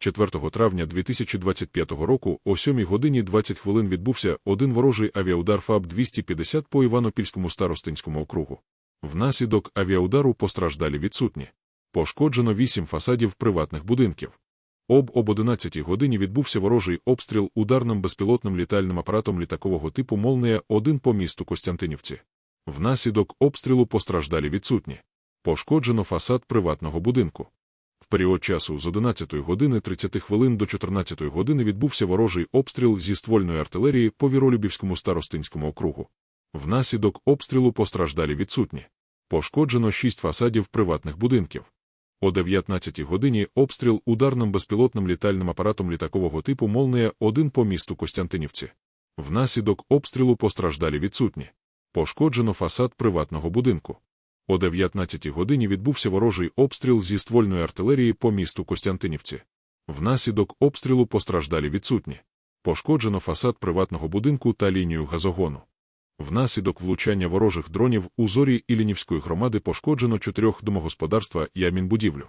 4 травня 2025 року о 7 годині 20 хвилин відбувся один ворожий авіаудар ФАБ-250 по Іванопільському старостинському округу. Внаслідок авіаудару постраждалі відсутні. Пошкоджено 8 фасадів приватних будинків. Об об 11 годині відбувся ворожий обстріл ударним безпілотним літальним апаратом літакового типу «Молнія-1» по місту Костянтинівці. Внаслідок обстрілу постраждалі відсутні. Пошкоджено фасад приватного будинку. Період часу з 11 години 30 хвилин до 14 години відбувся ворожий обстріл зі ствольної артилерії по Віролюбівському старостинському округу. Внаслідок обстрілу постраждалі відсутні. Пошкоджено 6 фасадів приватних будинків. О 19 годині обстріл ударним безпілотним літальним апаратом літакового типу «Молнія-1» по місту Костянтинівці. Внаслідок обстрілу постраждалі відсутні. Пошкоджено фасад приватного будинку. О 19 годині відбувся ворожий обстріл зі ствольної артилерії по місту Костянтинівці. Внаслідок обстрілу постраждалі відсутні. Пошкоджено фасад приватного будинку та лінію газогону. Внаслідок влучання ворожих дронів у зорі Ілінівської громади пошкоджено чотирьох домогосподарства і амінбудівлю.